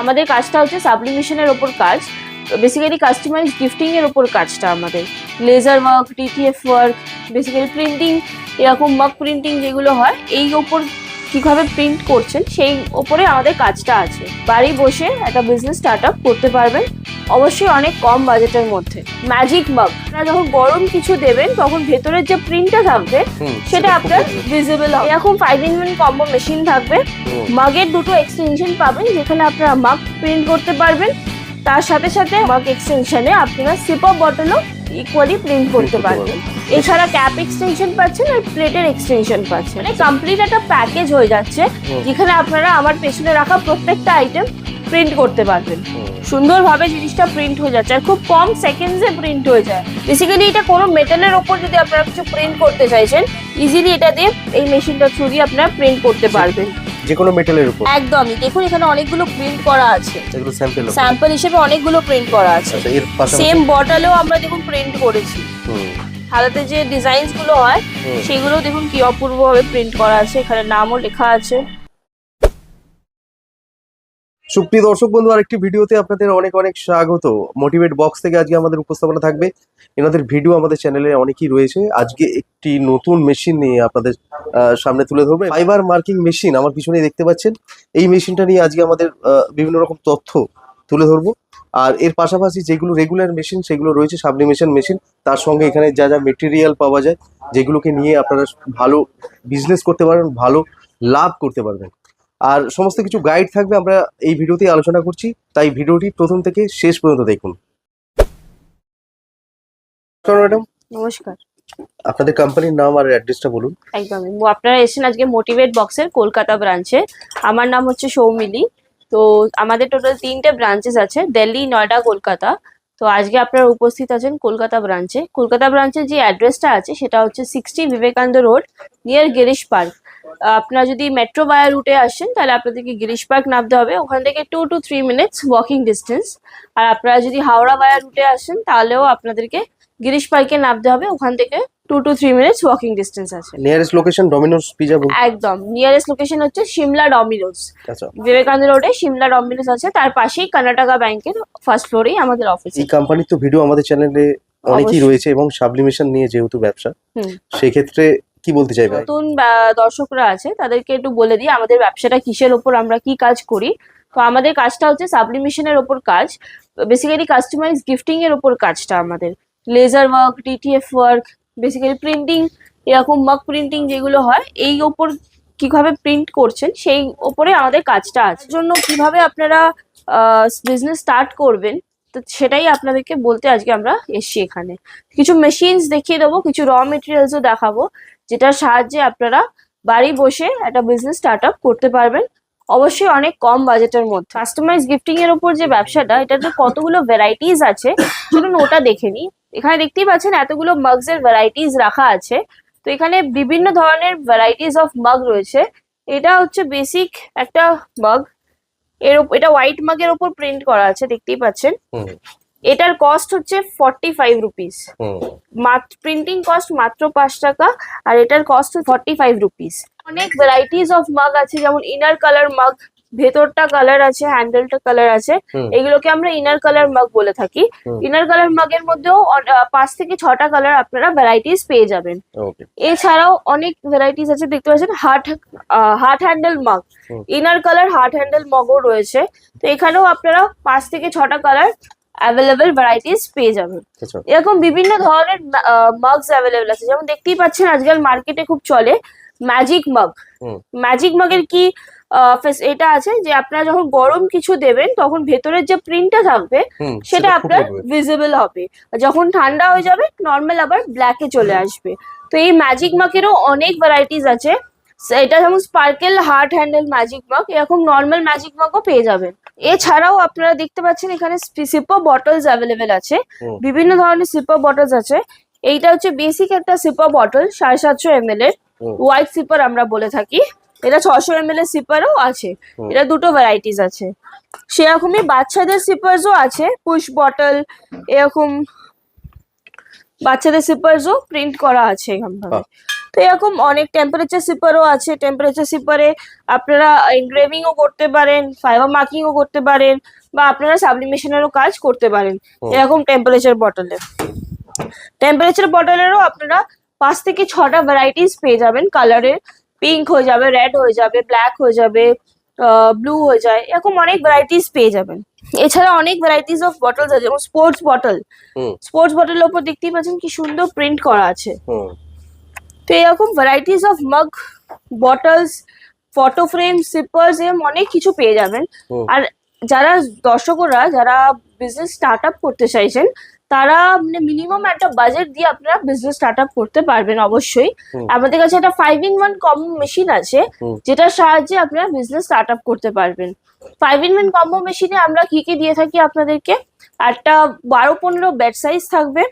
আমাদের কাজটা হচ্ছে সাবলিমিশনের ওপর কাজ। বেসিক্যালি কাস্টমাইজ গিফটিংয়ের ওপর কাজটা আমাদের। Laser work DTF work basically printing এরকম ওয়ার্ক প্রিন্টিং যেগুলো হয়, এই ওপর কীভাবে প্রিন্ট করছেন, সেই ওপরে আমাদের কাজটা আছে। বাড়ি বসে একটা বিজনেস স্টার্ট করতে পারবেন। অবশ্যই অনেক কম বাজেটের মধ্যে। ম্যাজিক মাগ আপনারা যখন গরম কিছু দেবেন তখন ভেতরের যে প্রিন্টটা থাকবে সেটা আপনার। ভিজিবল হবে। এরকম five in one combo machine থাকবে। মাগের দুটো এক্সটেনশন পাবেন যেখানে আপনারা মাগ প্রিন্ট করতে পারবেন। তার সাথে সাথে মাগ এক্সটেনশনে আপনারা সিপা বটলও ইকুয়ালি প্রিন্ট করতে করতে পারবেন। এছাড়া ক্যাপ এক্সটেনশন পাচ্ছেন আর প্লেটের এক্সটেনশন পাচ্ছেন। মানে কমপ্লিট একটা প্যাকেজ হয়ে যাচ্ছে যেখানে আপনারা আমার পেছনে রাখা প্রত্যেকটা আইটেম প্রিন্ট করতে পারবেন। হুম। সুন্দরভাবে জিনিসটা প্রিন্ট হয়ে যাচ্ছে আর খুব কম সেকেন্ডসে প্রিন্ট হয়ে যায়। বেসিক্যালি এটা কোনো মেটালের ওপর যদি আপনারা কিছু প্রিন্ট করতে চাইছেন ইজিলি এটা দিয়ে এই মেশিনটা থ্রু দিয়ে আপনারা প্রিন্ট করতে পারবেন। যে কোনো মেটালের উপর? একদমই। দেখুন এখানে অনেকগুলো প্রিন্ট করা আছে। এগুলো স্যাম্পল স্যাম্পল হিসেবে অনেকগুলো প্রিন্ট করা আছে। আচ্ছা সেম বটলেও আমরা দেখুন প্রিন্ট করেছি। হাতাতে যে ডিজাইনসগুলো হয় সেগুলো দেখুন কি অপূর্বভাবে প্রিন্ট করা আছে। এখানে নামও লেখা আছে। সুপ্রিয় দর্শক বন্ধু, আরেকটি ভিডিওতে আপনাদের অনেক অনেক স্বাগত। মোটিভেট বক্স থেকে আজকে আমাদের উপস্থাপনা থাকবে। এনাদের ভিডিও আমাদের চ্যানেলে অনেকই রয়েছে। আজকে একটি নতুন মেশিন নিয়ে আপনাদের সামনে তুলে ধরবে। ফাইবার মার্কিং মেশিন আমার পিছনে দেখতে পাচ্ছেন। এই মেশিনটা নিয়ে আজকে আমাদের বিভিন্ন রকম তথ্য তুলে ধরবো। আর এর পাশাপাশি যেগুলো রেগুলার মেশিন সেগুলো রয়েছে সাবলিমেশন মেশিন তার সঙ্গে এখানে যা যা মেটেরিয়াল পাওয়া যায়, যেগুলোকে নিয়ে আপনারা ভালো বিজনেস করতে পারবেন ভালো লাভ করতে পারবেন। আর সমস্ত কিছু গাইড থাকবে আমরা এই ভিডিওতে আলোচনা করছি। তাই ভিডিওটি প্রথম থেকে শেষ পর্যন্ত দেখুন। ম্যাডাম। নমস্কার। আপনাদের কোম্পানির নাম আর অ্যাড্রেসটা বলুন। একদমই। আপনারা এসেছেন আজকে মোটিভেট বক্সের কলকাতা ব্রাঞ্চে আমার নাম হচ্ছে সৌমিলি। তো আমাদের টোটাল তিনটে ব্রাঞ্চেস আছে দিল্লি নয়ডা কলকাতা। তো আজকে আপনারা উপস্থিত আছেন কলকাতা ব্রাঞ্চে কলকাতা ব্রাঞ্চের যে অ্যাড্রেসটা আছে সেটা হচ্ছে sixty Vivekananda Road near Girish Park আপনারা যদি মেট্রো বায়া রুটে আসেন তাহলে আপনাদেরকে গিরিশ পার্ক নামতে হবে। ওখান থেকে two two three minutes walking distance আর আপনারা যদি হাওড়া বায়া রুটে আসেন তাহলেও আপনাদেরকে গিরিশ পার্কে নামতে হবে। ওখান থেকে two two three minutes walking distance আছে। নিয়ারেস্ট লোকেশন ডমিনোস পিজা একদম। নিয়ারেস্ট লোকেশন হচ্ছে সিমলা ডমিনোস বিবেকানন্দ রোডে সিমলা ডমিনোস আছে। তার পাশেই কর্ণাটকা ব্যাংকের ফার্স্ট ফ্লোরেই আমাদের অফিস এই কোম্পানির তো ভিডিও আমাদের চ্যানেলে অনেকই রয়েছে এবং সাবলিমেশন নিয়ে যেহেতু ব্যবসা। সেক্ষেত্রে কি বলতে চাইবে? নতুন দর্শকরা আছে, তাদেরকে একটু বলে দিই, আমাদের ব্যবসাটা কিসের ওপর আমরা কি কাজ করি? তো আমাদের কাজটা হচ্ছে সাবলিমেশনের ওপর কাজ বেসিক্যালি কাস্টমাইজ গিফটিং এর ওপর কাজটা আমাদের। Laser work DTF work basically printing এরকম মার্ক প্রিন্টিং যেগুলো হয়, এই ওপর কীভাবে প্রিন্ট করছেন, সেই ওপরে আমাদের কাজটা আছে। জন্য কীভাবে আপনারা বিজনেস স্টার্ট করবেন, তো সেটাই আপনাদেরকে বলতে আজকে আমরা এসছি এখানে। কিছু মেশিনস দেখিয়ে দেবো, কিছু র মেটেরিয়ালসও দেখাবো। যেটার সাহায্যে আপনারা বাড়ি বসে একটা বিজনেস স্টার্ট করতে পারবেন। অবশ্যই অনেক কম বাজেটের মধ্যে। কাস্টমাইজ গিফটিং এর উপর যে ব্যবসাটা, এটাতে কতগুলো ভ্যারাইটিস আছে, চলুন ওটা দেখে নিই। এখানে দেখতেই পাচ্ছেন এতগুলো মাগস এর ভ্যারাইটিস রাখা আছে। তো এখানে বিভিন্ন ধরনের ভ্যারাইটিস অফ মাগ রয়েছে। এটা হচ্ছে বেসিক একটা মাগ এর এটা হোয়াইট মাগের ওপর প্রিন্ট করা আছে, দেখতেই পাচ্ছেন। এটার কস্ট হচ্ছে forty five rupees printing cost মাত্র পাঁচ টাকা আর এটার কস্ট ফর্টি ফাইভ রুপিস অনেক ভ্যারাইটিস অফ মাগ আছে যেমন ইনার কালার মাগ ভেতরটা কালার আছে হ্যান্ডেলটা কালার আছে। এগুলোকে আমরা ইনার কালার মাগ বলে থাকি। ইনার কালার মাগের মধ্যেও পাঁচ থেকে ছটা কালার আপনারা ভ্যারাইটিস পেয়ে যাবেন। এছাড়াও অনেক ভ্যারাইটিস আছে দেখতে পাচ্ছেন heart heart handle mug inner colour heart handle মগও রয়েছে। তো এখানেও আপনারা পাঁচ থেকে ছটা কালার অ্যাভেলেবেল ভ্যারাইটিস পেয়ে যাবেন। আচ্ছা। এরকম বিভিন্ন ধরনের মাগস অ্যাভেলেবেল আছে। যেমন দেখতেই পাচ্ছেন আজকাল মার্কেটে খুব চলে ম্যাজিক মাগ। ম্যাজিক মাগের কি এটা আছে যে আপনারা যখন গরম কিছু দেবেন তখন ভেতরের যে প্রিন্টটা থাকবে সেটা আপনার। ভিজিবল হবে। যখন ঠান্ডা হয়ে যাবে নর্মাল আবার ব্ল্যাকে চলে আসবে। তো এই ম্যাজিক মাকেরও অনেক ভ্যারাইটিস আছে। এটা যেমন স্পার্কেল হার্ট হ্যান্ডেল ম্যাজিক মাক এরকম নর্মাল ম্যাজিক মাকও পেয়ে যাবেন। এছাড়াও আপনারা দেখতে পাচ্ছেন এখানে সিপার বটলস অ্যাভেলেবেল আছে। বিভিন্ন ধরনের সিপার বটলস আছে। এইটা হচ্ছে বেসিক একটা সিপার বটল সাড়ে সাতশো এম এর। হোয়াইট সিপার আমরা বলে থাকি। এটা ছশো এম এল এর সিপারও আছে। এটা দুটো ভ্যারাইটিস আছে। সেরকমই বাচ্চাদের সিপার্সও আছে। পুশ বটল এরকম বাচ্চাদের সিপার্সও প্রিন্ট করা আছে বাহ। তো এরকম অনেক টেম্পারেচার সিপারও আছে। টেম্পারেচার সিপারে আপনারা এনগ্রেভিংও করতে পারেন ফাইবার মার্কিংও করতে পারেন বা আপনারা সাবলিমেশনেরও কাজ করতে পারেন এরকম টেম্পারেচার বটলে টেম্পারেচার বটলেরও আপনারা পাঁচ থেকে ছটা ভ্যারাইটিস পেয়ে যাবেন কালারের পিঙ্ক হয়ে যাবে রেড হয়ে যাবে ব্ল্যাক হয়ে যাবে ব্লু হয়ে যায় এরকম অনেক ভ্যারাইটিস পেয়ে যাবেন। এছাড়া অনেক ভ্যারাইটিস অফ বটলস আছে যেমন স্পোর্টস বটল স্পোর্টস বটলের ওপর দেখতেই পাচ্ছেন কি সুন্দর প্রিন্ট করা আছে। তো এরকম varieties of mug bottles photo frame sippers এরকম অনেক কিছু পেয়ে যাবেন। আর যারা দর্শকরা যারা বিজনেস স্টার্ট আপ করতে চাইছেন তারা মানে মিনিমাম একটা বাজেট দিয়ে আপনারা বিজনেস স্টার্ট আপ করতে পারবেন অবশ্যই। আমাদের কাছে একটা five in one combo machine আছে। যেটার সাহায্যে আপনারা বিজনেস স্টার্ট আপ করতে পারবেন। ফাইভ ইন ওয়ান কম্বো মেশিনে আমরা কি কি দিয়ে থাকি আপনাদেরকে? একটা বারো পনেরো বেড সাইজ থাকবে।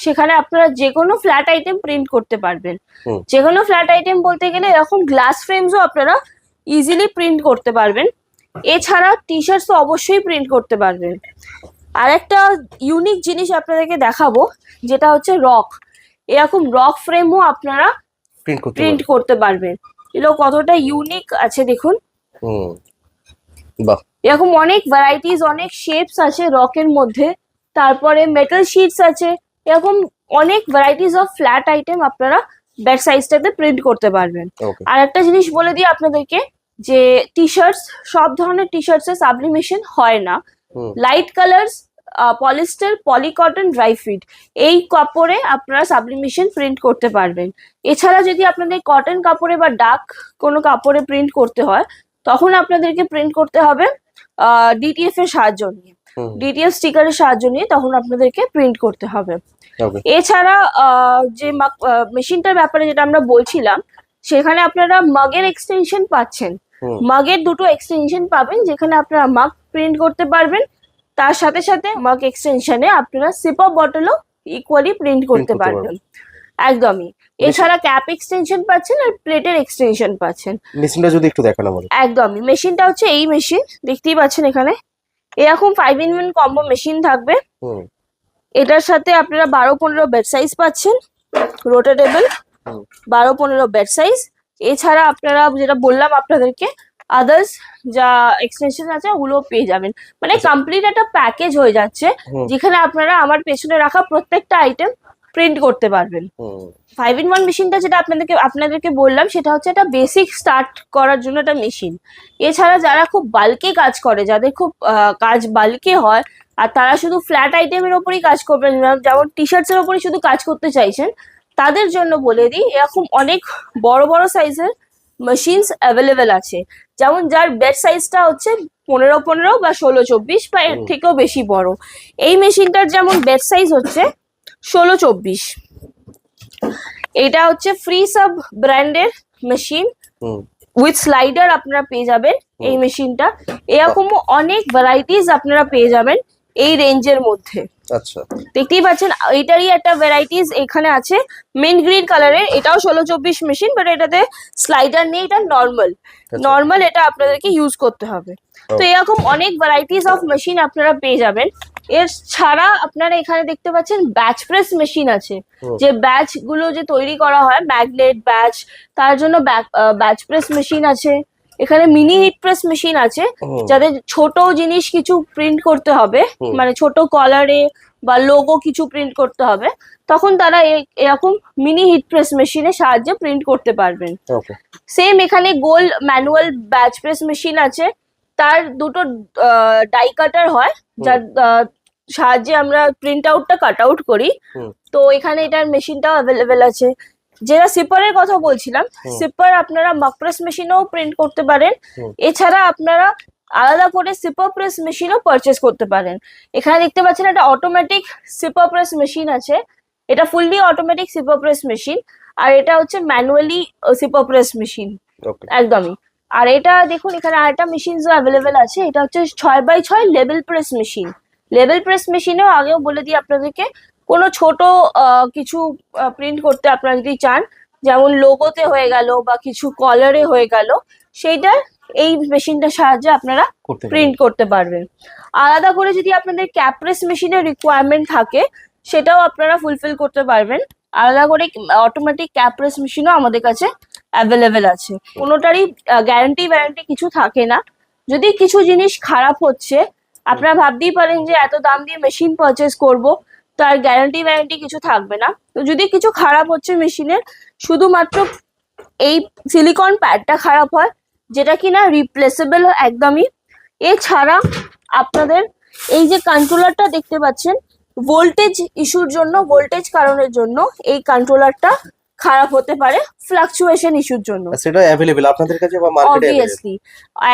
সেখানে আপনারা যে কোনো ফ্ল্যাট আইটেম প্রিন্ট করতে পারবেন। যে কোনো ফ্ল্যাট আইটেম বলতে গেলে এরকম গ্লাস ফ্রেমসও আপনারা ইজিলি প্রিন্ট করতে পারবেন। এছাড়া টি শার্টস তো অবশ্যই প্রিন্ট করতে পারবেন। আর একটা ইউনিক জিনিস আপনাদেরকে দেখাবো যেটা হচ্ছে রক এরকম রক ফ্রেমও আপনারা প্রিন্ট করতে পারবেন। এগুলো কতটা ইউনিক আছে দেখুন। বাহ। এরকম অনেক ভ্যারাইটিস অনেক শেপস আছে রকের মধ্যে। তারপরে মেটাল শিটস আছে। এরকম অনেক ভ্যারাইটিস অফ ফ্ল্যাট আইটেম আপনারা ব্যাট সাইজটাতে প্রিন্ট করতে পারবেন। আর একটা জিনিস বলে দিই আপনাদেরকে যে টি শার্টস সব ধরনের টি শার্টসে সাবলিমেশন হয় না। Light colours polyester polycotton dry fit এই কাপড়ে আপনারা সাবলিমেশন প্রিন্ট করতে পারবেন। এছাড়া যদি আপনাদের কটন কাপড়ে বা ডার্ক কোনো কাপড়ে প্রিন্ট করতে হয় তখন আপনাদেরকে প্রিন্ট করতে হবে ডিটিএফ এর সাহায্য নিয়ে। হুম। ডিটিএফ স্টিকারের সাহায্য নিয়ে তখন আপনাদেরকে প্রিন্ট করতে হবে। এছাড়া যে মেশিনটার ব্যাপারে যেটা আমরা বলছিলাম সেখানে আপনারা মাগের এক্সটেনশন পাচ্ছেন। মাগের দুটো এক্সটেনশন পাবেন যেখানে আপনারা মাগ প্রিন্ট করতে পারবেন। তার সাথে সাথে মাগ এক্সটেনশনে আপনারা সিপা বটলও ইকুয়ালি প্রিন্ট করতে করতে পারবেন। একদমই। এছাড়া ক্যাপ এক্সটেনশন পাচ্ছেন আর প্লেটের এক্সটেনশন পাচ্ছেন। মেশিনটা যদি একটু দেখান আমাদের। একদমই। মেশিনটা হচ্ছে এই মেশিন দেখতেই পাচ্ছেন এখানে। এরকম five in one combo machine থাকবে। এটার সাথে আপনারা বারো পনেরো বেড সাইজ পাচ্ছেন রোটেটেবল বারো পনেরো বেড সাইজ এছাড়া আপনারা যেটা বললাম আপনাদেরকে আদার্স যা এক্সটেনশন আছে ওগুলো পেয়ে যাবেন। মানে কমপ্লিট একটা প্যাকেজ হয়ে যাচ্ছে যেখানে আপনারা আমার পেছনে রাখা প্রত্যেকটা আইটেম প্রিন্ট করতে পারবেন। ফাইভ ইন ওয়ান মেশিনটা যেটা আপনাদেরকে আপনাদেরকে বললাম সেটা হচ্ছে একটা বেসিক স্টার্ট করার জন্য একটা মেশিন এছাড়া যারা খুব বাল্কে কাজ করে যাদের খুব কাজ বাল্কে হয় আর তারা শুধু ফ্ল্যাট আইটেমের ওপরই কাজ করবেন যেমন টি শার্টসের ওপরই শুধু কাজ করতে চাইছেন তাদের জন্য বলে দিই এরকম অনেক বড় বড় সাইজের মেশিনস অ্যাভেলেবেল আছে। যেমন যার বেড সাইজটা হচ্ছে পনেরো পনেরো বা ষোলো চব্বিশ বা এর থেকেও বেশি বড়। এই মেশিনটার যেমন বেড সাইজ হচ্ছে ষোলো চব্বিশ। এটা হচ্ছে ফ্রি সাব ব্র্যান্ডের মেশিন উইথ স্লাইডার আপনারা পেয়ে যাবেন এই মেশিনটা এরকম অনেক ভ্যারাইটিস আপনারা পেয়ে যাবেন এই রেঞ্জের মধ্যে। আচ্ছা। দেখতেই পাচ্ছেন এটারই একটা ভ্যারাইটিস এখানে আছে। মেন গ্রিন কালারের এটাও ষোলো চব্বিশ মেশিন বাট এটাতে স্লাইডার নেই এটা নর্মাল আচ্ছা। নর্মাল এটা আপনাদেরকে ইউজ করতে হবে। তো এরকম অনেক ভ্যারাইটিস অফ মেশিন আপনারা পেয়ে যাবেন। এর ছাড়া আপনারা এখানে দেখতে পাচ্ছেন ব্যাচ প্রেস মেশিন আছে। যে ব্যাচগুলো যে তৈরি করা হয় ম্যাগনেট ব্যাচ তার জন্য ব্যাচ প্রেস মেশিন আছে। এখানে মিনি হিট প্রেস মেশিন আছে যাদের ছোট জিনিস কিছু প্রিন্ট করতে হবে। মানে ছোট কলারে বা লোগো কিছু প্রিন্ট করতে হবে। তখন তারা এরকম মিনি হিট প্রেস মেশিনের সাহায্যে প্রিন্ট করতে পারবেন। সেম এখানে গোল ম্যানুয়াল ব্যাচ প্রেস মেশিন আছে। তার দুটো ডাই কাটার হয় যার সাহায্যে আমরা প্রিন্ট আউটটা কাট আউট করি। তো এখানে এটার মেশিনটাও অ্যাভেলেবেল আছে। যেটা সিপারের কথা বলছিলাম সিপার আপনারা মক প্রেস মেশিনেও প্রিন্ট করতে পারেন। এছাড়া আপনারা আলাদা করে সিপার প্রেস মেশিনও পারচেস করতে পারেন। এখানে দেখতে পাচ্ছেন একটা অটোমেটিক সিপার প্রেস মেশিন আছে। এটা fully automatic sipper press machine আর এটা হচ্ছে ম্যানুয়ালি সিপার প্রেস মেশিন একদমই। আর এটা দেখুন এখানে আরেকটা মেশিনসও অ্যাভেলেবেল আছে। এটা হচ্ছে ছয় বাই ছয় level press machine level press মেশিনেও আগেও বলে দিই আপনাদেরকে কোনো ছোট কিছু প্রিন্ট করতে আপনারা যদি চান যেমন লোগোতে হয়ে গেল বা কিছু কলারে হয়ে গেল সেইটা এই মেশিনটার সাহায্যে আপনারা প্রিন্ট করতে পারবেন। আলাদা করে যদি আপনাদের ক্যাপ্রেস মেশিনের রিকোয়ারমেন্ট থাকে সেটাও আপনারা ফুলফিল করতে পারবেন। আলাদা করে অটোমেটিক ক্যাপ্রেস মেশিনও আমাদের কাছে অ্যাভেলেবেল আছে। কোনোটারই গ্যারান্টি ওয়ারেন্টি কিছু থাকে না। যদি কিছু জিনিস খারাপ হচ্ছে আপনারা ভাবতেই পারেন যে এত দাম দিয়ে মেশিন পারচেস করব তার গ্যারান্টি ওয়ারেন্টি কিছু থাকবে না। তো যদি কিছু খারাপ হচ্ছে মেশিনের শুধুমাত্র এই সিলিকন প্যাডটা খারাপ হয়, যেটা কিনা রিপ্লেসেবল একদমই। এছাড়া আপনাদের এই যে কন্ট্রোলারটা দেখতে পাচ্ছেন ভোল্টেজ ইস্যুর জন্য ভোল্টেজ কারণের জন্য এই কন্ট্রোলারটা খারাপ হতে পারে ফ্লাকচুয়েশন ইস্যুর জন্য। সেটা অ্যাভেলেবেল আপনাদের কাছে বা মার্কেটে অবভিয়াসলি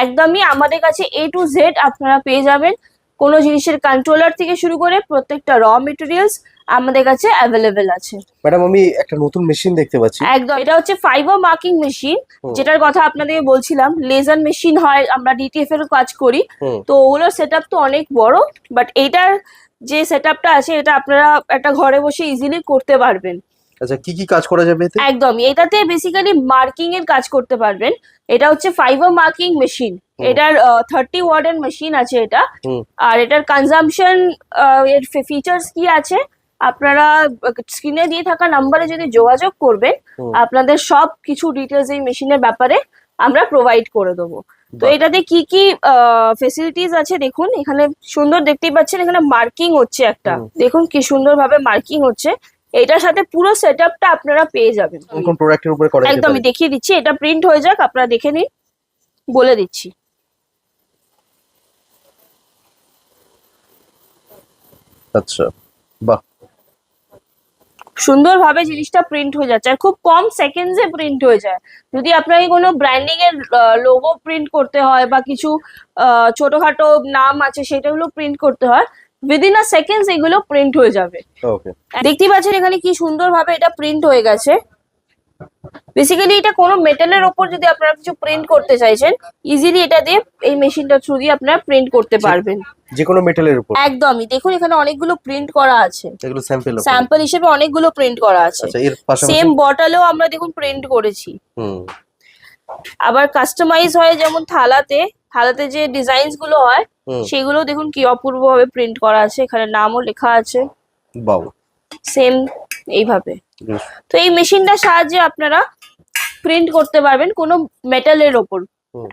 একদমই আমাদের কাছে এ টু জেড আপনারা পেয়ে যাবেন। কোনো জিনিসের কন্ট্রোলার থেকে শুরু করে প্রত্যেকটা র মেটেরিয়ালস আমাদের কাছে অ্যাভেলেবেল আছে। ম্যাডাম আমি একটা নতুন মেশিন দেখতে পাচ্ছি। একদম এটা হচ্ছে ফাইবার মার্কিং মেশিন যেটার কথা আপনাদের বলছিলাম লেজার মেশিন হয় আমরা ডিটিএফ এর কাজ করি। তো ওগুলোর সেট তো অনেক বড় বাট এইটার যে সেট আছে এটা আপনারা একটা ঘরে বসে ইজিলি করতে পারবেন। আচ্ছা কি কি কাজ করা যাবে এতে? একদমই এটাতে বেসিক্যালি মার্কিং এর কাজ করতে পারবেন। এটা হচ্ছে ফাইবার মার্কিং মেশিন। এটার থার্টি ওয়ার্ডের মেশিন আছে এটা। আর এটার কনজাম্পশন এর ফিচার্স কি আছে? আপনারা স্ক্রিনে দিয়ে থাকা নাম্বারে যদি যোগাযোগ করবেন আপনাদের সব কিছু ডিটেলস এই মেশিনের ব্যাপারে আমরা প্রোভাইড করে দেবো। তো এটাতে কি কি ফেসিলিটিস আছে দেখুন এখানে সুন্দর দেখতেই পাচ্ছেন এখানে মার্কিং হচ্ছে একটা। দেখুন কি সুন্দরভাবে মার্কিং হচ্ছে। এটার সাথে পুরো সেটআপটা আপনারা পেয়ে যাবেন। কোন কোন প্রোডাক্টের উপরে করা যেতে একদম দেখিয়ে দিচ্ছি এটা প্রিন্ট হয়ে যাক আপনারা দেখে নিন বলে দিচ্ছি। আচ্ছা বাহ। সুন্দরভাবে জিনিসটা প্রিন্ট হয়ে যাচ্ছে আর খুব কম সেকেন্ডসে প্রিন্ট হয়ে যায়। যদি আপনাকে কোনো ব্র্যান্ডিং এর লোগো প্রিন্ট করতে হয় বা কিছু ছোটখাটো নাম আছে সেটাগুলো প্রিন্ট করতে হয় উইদিন আ সেকেন্ডস এগুলো প্রিন্ট হয়ে যাবে। ওকে দেখতেই পাচ্ছেন এখানে কি সুন্দরভাবে এটা প্রিন্ট হয়ে গেছে। বেসিক্যালি এটা কোনো মেটালের ওপর যদি আপনারা কিছু প্রিন্ট করতে চাইছেন ইজিলি এটা দিয়ে এই মেশিনটা থ্রু দিয়ে আপনারা প্রিন্ট করতে পারবেন। যে কোনো মেটালের উপর। একদমই। দেখুন এখানে অনেকগুলো প্রিন্ট করা আছে। এগুলো স্যাম্পল স্যাম্পল হিসেবে অনেকগুলো প্রিন্ট করা আছে। আচ্ছা সেম বটলেও আমরা দেখুন প্রিন্ট করেছি। হুম। আবার কাস্টমাইজ হয় যেমন থালাতে। থালাতে যে ডিজাইনসগুলো হয় সেগুলো দেখুন কি অপূর্ব ভাবে প্রিন্ট করা আছে এখানে নামও লেখা আছে। সেম এইভাবে। তো এই মেশিনটার সাহায্যে আপনারা প্রিন্ট করতে পারবেন কোনো মেটালের ওপর।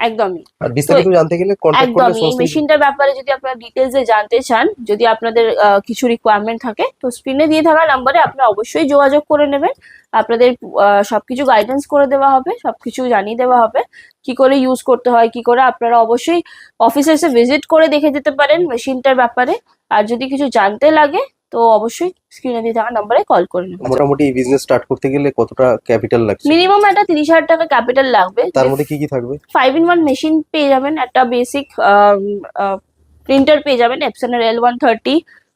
একদমই। আর বিস্তারিত জানতে গেলে কন্ট্যাক্ট করলে একদমই। এই সমস্ত মেশিনটার ব্যাপারে যদি আপনারা জানতে চান যদি আপনাদের কিছু রিকোয়ারমেন্ট থাকে তো স্ক্রিনে দিয়ে থাকা নাম্বারে আপনারা অবশ্যই যোগাযোগ করে নেবেন। আপনাদের সবকিছু গাইডেন্স করে দেওয়া হবে সবকিছু জানিয়ে দেওয়া হবে। কি করে ইউজ করতে হয় কি করে আপনারা অবশ্যই অফিসে এসে ভিজিট করে দেখে যেতে পারেন মেশিনটার ব্যাপারে। আর যদি কিছু জানতে লাগে তো অবশ্যই স্ক্রিনে দিয়ে থাকা নাম্বারে কল করে নেবেন। মোটামুটি এই বিজনেস স্টার্ট করতে গেলে কতটা ক্যাপিটাল লাগছে? মিনিমাম একটা তিরিশ হাজার টাকা ক্যাপিটাল লাগবে। তার মধ্যে কি কি থাকবে? ফাইভ ইন ওয়ান মেশিন পেয়ে যাবেন একটা বেসিক প্রিন্টার পেয়ে যাবেন এপসনের L one thirty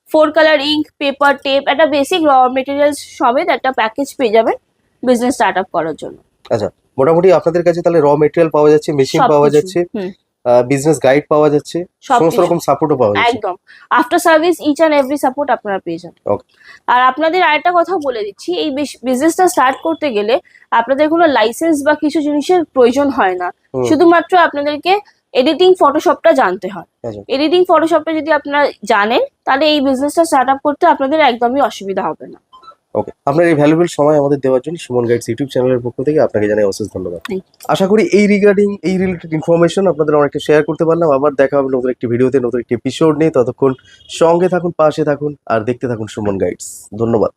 four colour ink paper tape একটা বেসিক র মেটেরিয়ালস সমেত একটা প্যাকেজ পেয়ে যাবেন বিজনেস স্টার্ট আপ করার জন্য। আচ্ছা মোটামুটি আপনাদের কাছে তাহলে র মেটেরিয়াল পাওয়া যাচ্ছে মেশিন পাওয়া যাচ্ছে। বিজনেস গাইড পাওয়া যাচ্ছে। সমস্ত রকম সাপোর্টও পাওয়া যাচ্ছে। একদম। After service each and every support আপনারা পেয়ে যাবেন। Okay. আর আপনাদের আরেকটা কথা বলে দিচ্ছি এই বিজনেসটা স্টার্ট করতে গেলে আপনাদের কোনো লাইসেন্স বা কিছু জিনিসের প্রয়োজন হয় না। শুধুমাত্র আপনাদেরকে এডিটিং ফটোশপটা জানতে হয়। এডিটিং ফটোশপটা যদি আপনারা জানেন তাহলে এই বিজনেসটা স্টার্ট আপ করতে আপনাদের একদমই অসুবিধা হবে না। ওকে আপনার এই ভ্যালুবেল সময় আমাদের দেওয়ার জন্য সুমন গাইডস ইউটিউব চ্যানেলের পক্ষ থেকে আপনাকে জানাই অশেষ ধন্যবাদ। আশা করি এই রিগার্ডিং এই রিলেটেড ইনফরমেশন আপনাদের অনেকটা শেয়ার করতে পারলাম। আবার দেখা হবে নতুন একটি ভিডিওতে নতুন একটি এপিসোড নিয়ে। ততক্ষণ সঙ্গে থাকুন পাশে থাকুন আর দেখতে থাকুন সুমন গাইডস ধন্যবাদ।